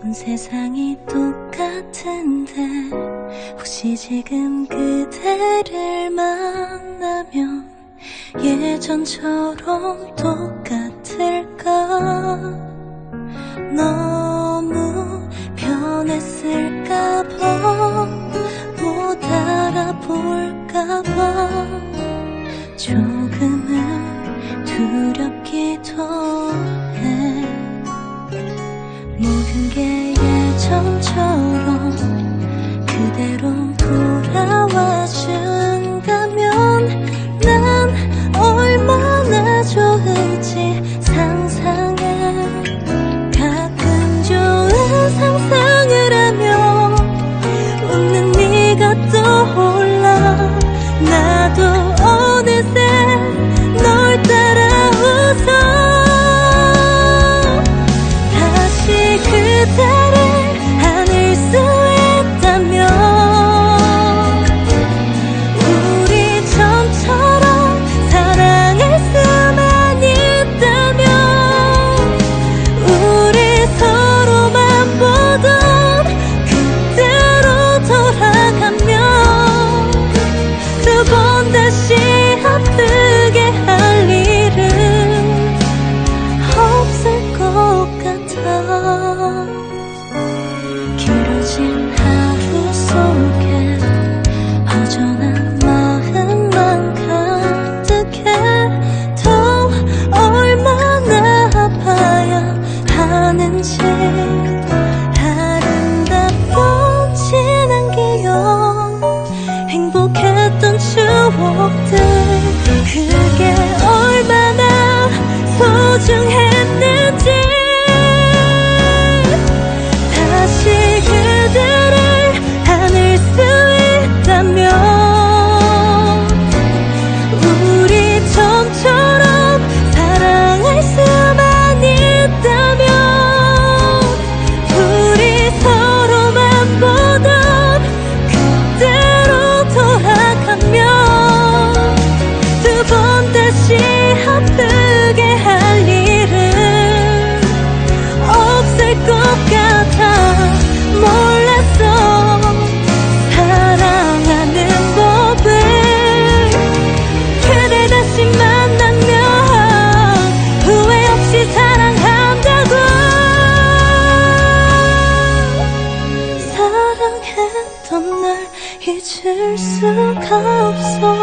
온 세상이 똑같은데 혹시 지금 그대를 만나면 예전처럼 똑같을까? 너무 변했을까봐 못 알아볼까봐 조금은 두렵기도 그게 예전처럼. walked out. 날 잊을 수가 없어.